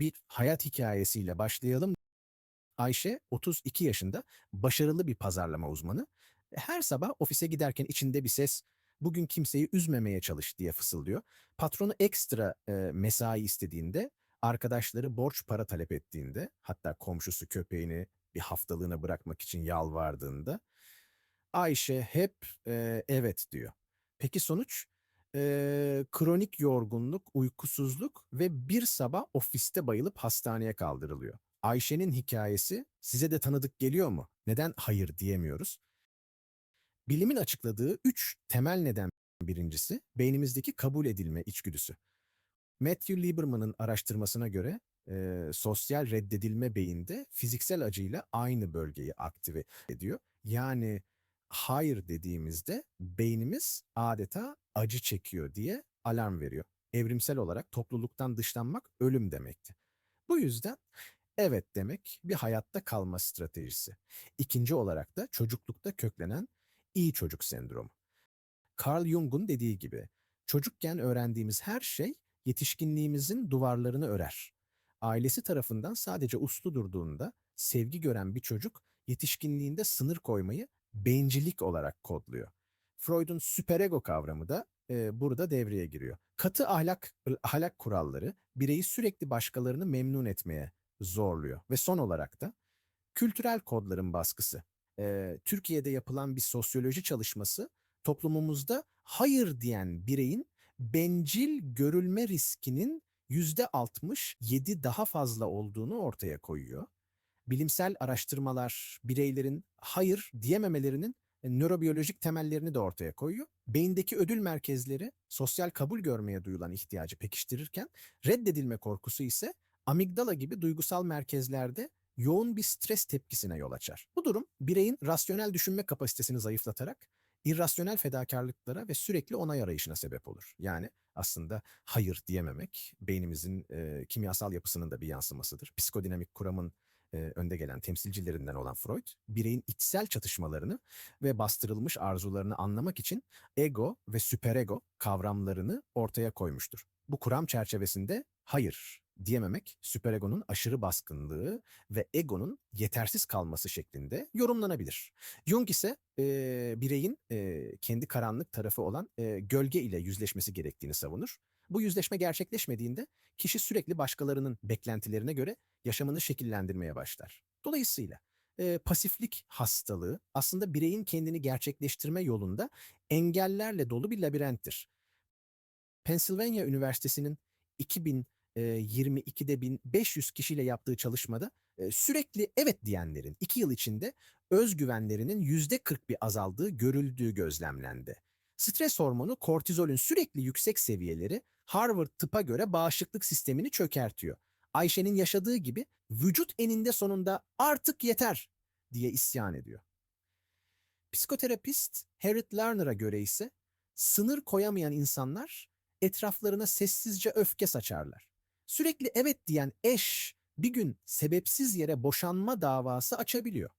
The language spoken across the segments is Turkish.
Bir hayat hikayesiyle başlayalım. Ayşe 32 yaşında, başarılı bir pazarlama uzmanı. Her sabah ofise giderken içinde bir ses, bugün kimseyi üzmemeye çalış diye fısıldıyor. Patronu ekstra e, mesai istediğinde, arkadaşları borç para talep ettiğinde, hatta komşusu köpeğini bir haftalığına bırakmak için yalvardığında, Ayşe hep e, evet diyor. Peki sonuç? E, kronik yorgunluk, uykusuzluk ve bir sabah ofiste bayılıp hastaneye kaldırılıyor. Ayşe'nin hikayesi size de tanıdık geliyor mu? Neden hayır diyemiyoruz? Bilimin açıkladığı üç temel neden birincisi beynimizdeki kabul edilme içgüdüsü. Matthew Lieberman'ın araştırmasına göre e, sosyal reddedilme beyinde fiziksel acıyla aynı bölgeyi aktive ediyor. Yani hayır dediğimizde beynimiz adeta acı çekiyor diye alarm veriyor. Evrimsel olarak topluluktan dışlanmak ölüm demekti. Bu yüzden evet demek bir hayatta kalma stratejisi. İkinci olarak da çocuklukta köklenen iyi çocuk sendromu. Carl Jung'un dediği gibi çocukken öğrendiğimiz her şey yetişkinliğimizin duvarlarını örer. Ailesi tarafından sadece uslu durduğunda sevgi gören bir çocuk yetişkinliğinde sınır koymayı bencillik olarak kodluyor. Freud'un süperego kavramı da e, burada devreye giriyor. Katı ahlak ahlak kuralları bireyi sürekli başkalarını memnun etmeye zorluyor ve son olarak da kültürel kodların baskısı. E, Türkiye'de yapılan bir sosyoloji çalışması toplumumuzda hayır diyen bireyin bencil görülme riskinin %67 daha fazla olduğunu ortaya koyuyor. Bilimsel araştırmalar bireylerin hayır diyememelerinin e, nörobiyolojik temellerini de ortaya koyuyor. Beyindeki ödül merkezleri sosyal kabul görmeye duyulan ihtiyacı pekiştirirken reddedilme korkusu ise amigdala gibi duygusal merkezlerde yoğun bir stres tepkisine yol açar. Bu durum bireyin rasyonel düşünme kapasitesini zayıflatarak irrasyonel fedakarlıklara ve sürekli onay arayışına sebep olur. Yani aslında hayır diyememek beynimizin e, kimyasal yapısının da bir yansımasıdır. Psikodinamik kuramın e, önde gelen temsilcilerinden olan Freud, bireyin içsel çatışmalarını ve bastırılmış arzularını anlamak için ego ve süperego kavramlarını ortaya koymuştur. Bu kuram çerçevesinde hayır diyememek süperegonun aşırı baskınlığı ve egonun yetersiz kalması şeklinde yorumlanabilir. Jung ise e, bireyin e, kendi karanlık tarafı olan e, gölge ile yüzleşmesi gerektiğini savunur. Bu yüzleşme gerçekleşmediğinde kişi sürekli başkalarının beklentilerine göre yaşamını şekillendirmeye başlar. Dolayısıyla e, pasiflik hastalığı aslında bireyin kendini gerçekleştirme yolunda engellerle dolu bir labirenttir. Pennsylvania Üniversitesi'nin 2022'de 1500 kişiyle yaptığı çalışmada sürekli evet diyenlerin 2 yıl içinde özgüvenlerinin %40 bir azaldığı görüldüğü gözlemlendi. Stres hormonu kortizolün sürekli yüksek seviyeleri Harvard tıpa göre bağışıklık sistemini çökertiyor. Ayşe'nin yaşadığı gibi vücut eninde sonunda artık yeter diye isyan ediyor. Psikoterapist Harriet Lerner'a göre ise sınır koyamayan insanlar etraflarına sessizce öfke saçarlar. Sürekli evet diyen eş bir gün sebepsiz yere boşanma davası açabiliyor.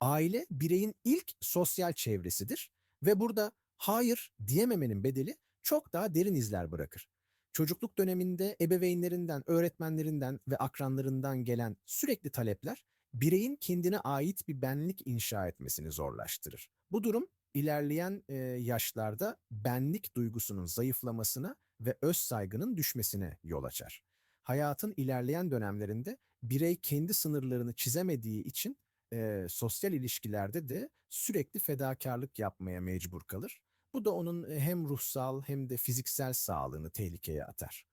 Aile bireyin ilk sosyal çevresidir ve burada hayır diyememenin bedeli çok daha derin izler bırakır. Çocukluk döneminde ebeveynlerinden, öğretmenlerinden ve akranlarından gelen sürekli talepler bireyin kendine ait bir benlik inşa etmesini zorlaştırır. Bu durum ilerleyen yaşlarda benlik duygusunun zayıflamasına ve öz saygının düşmesine yol açar. Hayatın ilerleyen dönemlerinde birey kendi sınırlarını çizemediği için e, sosyal ilişkilerde de sürekli fedakarlık yapmaya mecbur kalır. Bu da onun hem ruhsal hem de fiziksel sağlığını tehlikeye atar.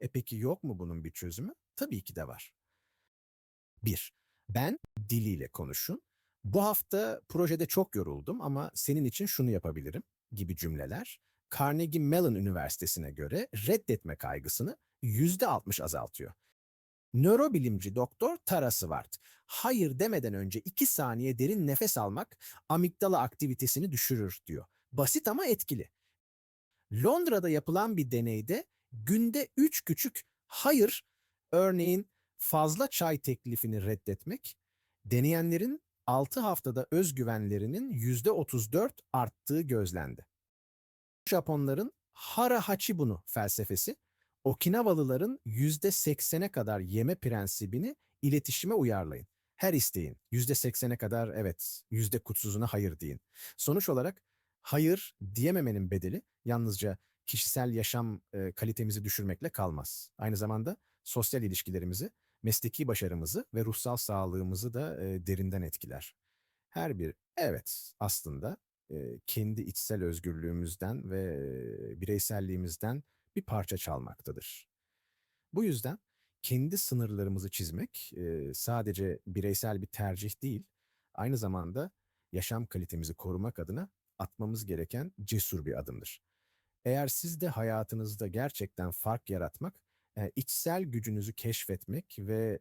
E peki yok mu bunun bir çözümü? Tabii ki de var. 1. Ben diliyle konuşun. Bu hafta projede çok yoruldum ama senin için şunu yapabilirim gibi cümleler Carnegie Mellon Üniversitesi'ne göre reddetme kaygısını %60 azaltıyor. Nörobilimci doktor Tara Swart, hayır demeden önce 2 saniye derin nefes almak amigdala aktivitesini düşürür diyor. Basit ama etkili. Londra'da yapılan bir deneyde günde 3 küçük hayır, örneğin fazla çay teklifini reddetmek, deneyenlerin 6 haftada özgüvenlerinin %34 arttığı gözlendi. Japonların Hara Hachibunu felsefesi Okinavalıların %80'e kadar yeme prensibini iletişime uyarlayın. Her isteğin %80'e kadar evet, yüzde kutsuzuna hayır deyin. Sonuç olarak hayır diyememenin bedeli yalnızca kişisel yaşam e, kalitemizi düşürmekle kalmaz. Aynı zamanda sosyal ilişkilerimizi, mesleki başarımızı ve ruhsal sağlığımızı da e, derinden etkiler. Her bir evet aslında kendi içsel özgürlüğümüzden ve bireyselliğimizden bir parça çalmaktadır. Bu yüzden kendi sınırlarımızı çizmek sadece bireysel bir tercih değil, aynı zamanda yaşam kalitemizi korumak adına atmamız gereken cesur bir adımdır. Eğer siz de hayatınızda gerçekten fark yaratmak, içsel gücünüzü keşfetmek ve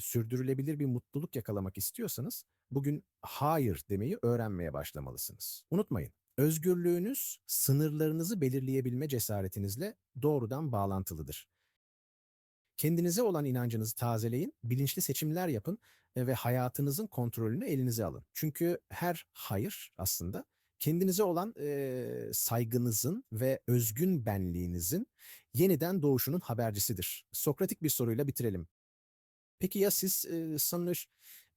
sürdürülebilir bir mutluluk yakalamak istiyorsanız, bugün hayır demeyi öğrenmeye başlamalısınız. Unutmayın, özgürlüğünüz sınırlarınızı belirleyebilme cesaretinizle doğrudan bağlantılıdır. Kendinize olan inancınızı tazeleyin, bilinçli seçimler yapın e, ve hayatınızın kontrolünü elinize alın. Çünkü her hayır aslında kendinize olan eee, saygınızın ve özgün benliğinizin yeniden doğuşunun habercisidir. Sokratik bir soruyla bitirelim. Peki ya siz eee, sanılır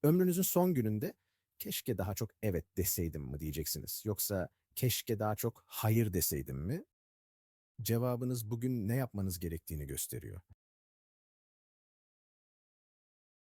ömrünüzün son gününde keşke daha çok evet deseydim mi diyeceksiniz? Yoksa keşke daha çok hayır deseydim mi? Cevabınız bugün ne yapmanız gerektiğini gösteriyor.